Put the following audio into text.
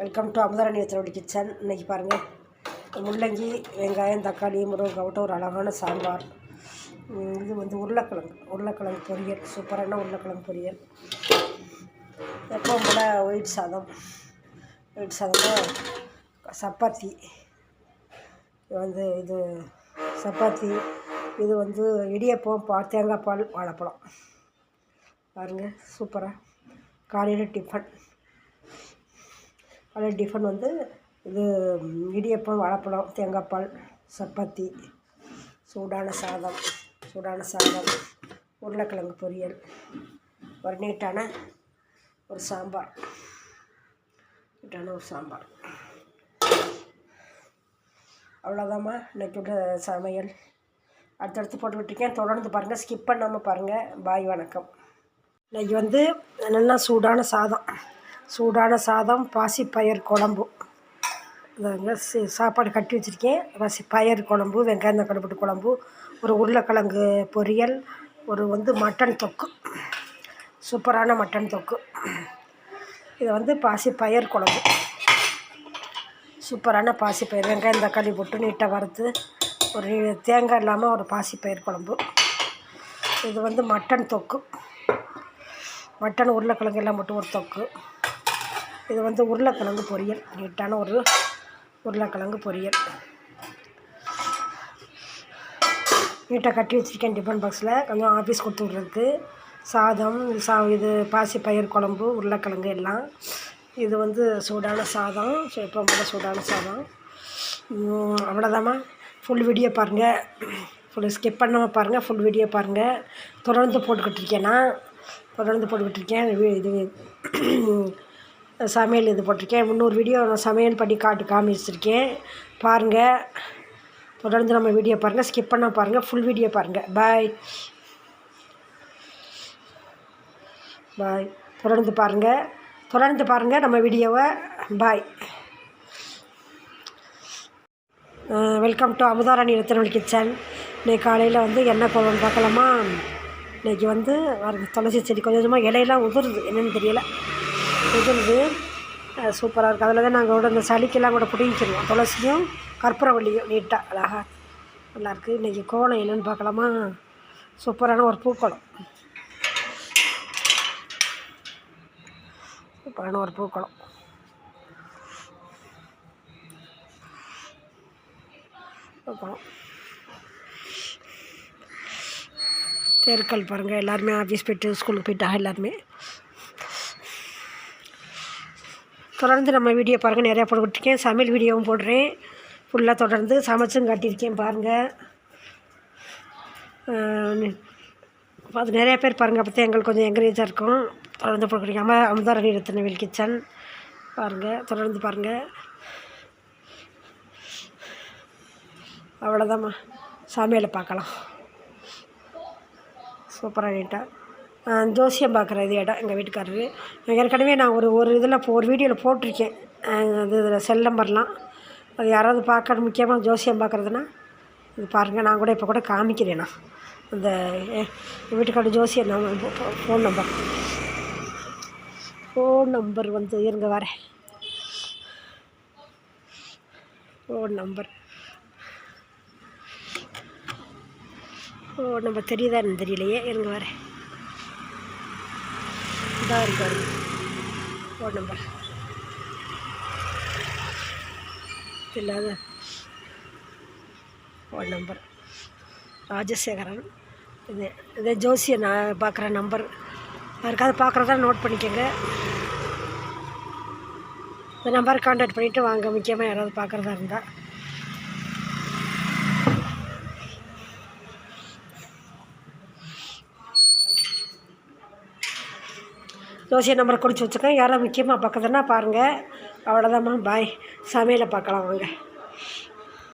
Welcome to Amudharani எத்தனோட kitchen. இன்றைக்கி பாருங்கள் முள்ளங்கி வெங்காயம் தக்காளி முருங்கை விட்டு ஒரு அழகான சாம்பார். இது வந்து உருளைக்கிழங்கு. உருளைக்கிழங்கு பொரியல். சூப்பரான உருளைக்கிழங்கு பொரியல். எப்பவும் போல் ஒயிட் சாதம். ஒயிட் சாதம் சப்பாத்தி. வந்து இது சப்பாத்தி. இது வந்து இடியப்பம் பா தேங்காய் பால் வாழைப்பழம். பாருங்கள் சூப்பராக காலையில் டிஃபன். அதில் டிஃபன் வந்து இது இடியப்பம் வாழைப்பழம் தேங்காய் பால் சப்பாத்தி சூடான சாதம் சூடான சாதம் உருளைக்கிழங்கு பொரியல் ஒரு நீட்டான ஒரு சாம்பார் நீட்டான ஒரு சாம்பார். அவ்வளோதாம்மா இன்னைக்கு உள்ள சமையல். அடுத்தடுத்து போட்டுக்கிட்டிருக்கேன். தொடர்ந்து பாருங்கள் ஸ்கிப் பண்ணாமல் பாருங்கள் பாய் வணக்கம். இன்றைக்கி வந்து நல்லா சூடான சாதம். சூடான சாதம் பாசிப்பயிர் குழம்பு. இதாங்க சாப்பாடு கட்டி வச்சுருக்கேன். பாசி பயிர் குழம்பு வெங்காயம் தக்காளி போட்டு குழம்பு ஒரு உருளைக்கிழங்கு பொரியல் ஒரு வந்து மட்டன் தொக்கு. சூப்பரான மட்டன் தொக்கு. இது வந்து பாசி பயிர் குழம்பு. சூப்பரான பாசிப்பயிர் வெங்காயம் தக்காளி போட்டு நீட்டாக வறுத்து ஒரு தேங்காய் இல்லாமல் ஒரு பாசிப்பயிர் குழம்பு. இது வந்து மட்டன் தொக்கு. மட்டன் உருளைக்கிழங்கு எல்லாம் போட்டு ஒரு தொக்கு. இது வந்து உருளைக்கிழங்கு பொரியல். நீட்டான ஒரு உருளைக்கிழங்கு பொரியல். நீட்டாக கட்டி வச்சுருக்கேன் டிஃபன் பாக்ஸில். கொஞ்சம் ஆஃபீஸ் கொடுத்து விட்றதுக்கு. சாதம் சா இது பாசி பயிர் குழம்பு உருளைக்கிழங்கு எல்லாம். இது வந்து சூடான சாதம். இப்போ போல சூடான சாதம். அவ்வளோதாம்மா ஃபுல் வீடியோ பாருங்கள் ஃபுல் ஸ்கிப் பண்ணாமல் பாருங்கள் ஃபுல் வீடியோ பாருங்கள் தொடர்ந்து போட்டுக்கிட்டு இருக்கேன் நான். தொடர்ந்து போட்டுக்கிட்டு இருக்கேன். இது சமையல் இது போட்டிருக்கேன். முந்நூறு வீடியோ நான் சமையல் பண்ணி காட்டு காமிச்சிருக்கேன். பாருங்கள் தொடர்ந்து நம்ம வீடியோ பாருங்கள் ஸ்கிப் பண்ணால் பாருங்கள் ஃபுல் வீடியோ பாருங்கள் பாய் பாய் தொடர்ந்து பாருங்கள் தொடர்ந்து பாருங்கள் நம்ம வீடியோவை பாய் வெல்கம் டு அமுதாராணி ரத்தனவழி கிச்சன் இன்றைக்கி காலையில் வந்து என்ன குழம்பு பார்க்கலாமா? இன்னைக்கு வந்து துளசி செடி கொஞ்சம் கொஞ்சமாக இலையெல்லாம் உதிருது. என்னென்னு தெரியலை. இது சூப்பராக இருக்குது அதில் தான் நாங்கள் கூட இந்த சளிக்கெல்லாம் கூட பிடிங்கிக்கிடுவோம் துளசியும் கற்பூரவள்ளியும் நீட்டாக அழகா நல்லாயிருக்கு இன்றைக்கி கோலம் என்னென்னு பார்க்கலாமா? சூப்பரான ஒரு பூக்கோளம் சூப்பரான ஒரு பூக்கோளம் பூக்கோளம் தெருக்கள் பாருங்கள் எல்லாருமே ஆஃபீஸ் போயிட்டு ஸ்கூலுக்கு போயிட்டாங்க எல்லாருமே. தொடர்ந்து நம்ம வீடியோ பாருங்கள் நிறையா போட்டுக்கிட்டுருக்கேன். சமையல் வீடியோவும் போடுறேன். ஃபுல்லாக தொடர்ந்து சமைச்சும் காட்டியிருக்கேன் பாருங்கள் அது நிறையா பேர் பாருங்கள் அப்போ தான் எங்களுக்கு கொஞ்சம் என்கரேஜாக இருக்கும். தொடர்ந்து போட்டுக்கிட்டு அம்மா அமுதாரணி ரத்னவேல் கிச்சன் பாருங்கள் தொடர்ந்து பாருங்கள் அவ்வளோதாம்மா சமையலை பார்க்கலாம். சூப்பராக நீட்டாக ஜோசியம் பார்க்குற இது இடம் எங்கள் வீட்டுக்காரரு. ஏற்கனவே நான் ஒரு ஒரு இதில் இப்போ ஒரு வீடியோவில் போட்டிருக்கேன். அது இதில் செல் நம்பர்லாம் அது யாராவது பார்க்கணும் முக்கியமாக ஜோசியம் பார்க்குறதுனா இது பாருங்கள் நான் கூட இப்போ கூட காமிக்கிறேன் நான். இந்த வீட்டுக்காரர் ஜோசியம் நான் ஃபோன் நம்பர் ஃபோன் நம்பர் வந்து இருங்க வரேன். ஃபோன் நம்பர் ஓ நம்ம தெரியுதா தெரியலையே. இருங்க வரேன். இதாக இருக்காரு. ஃபோன் நம்பர் இல்லாத ஃபோன் நம்பர் ராஜசேகரன். இது இதே ஜோசியை நான் பார்க்குற நம்பர் யாருக்காவது பார்க்குறதா நோட் பண்ணிக்கோங்க. இந்த நம்பர் கான்டாக்ட் பண்ணிவிட்டு வாங்க. முக்கியமாக யாராவது பார்க்குறதா இருந்தால் ஜோசிய நம்பரை குறித்து வச்சுக்கோங்க. யாராவது முக்கியமாக பார்க்குறதுன்னா பாருங்கள் அவ்வளோதாம்மா பாய் சமையலை பார்க்கலாம் வாங்க.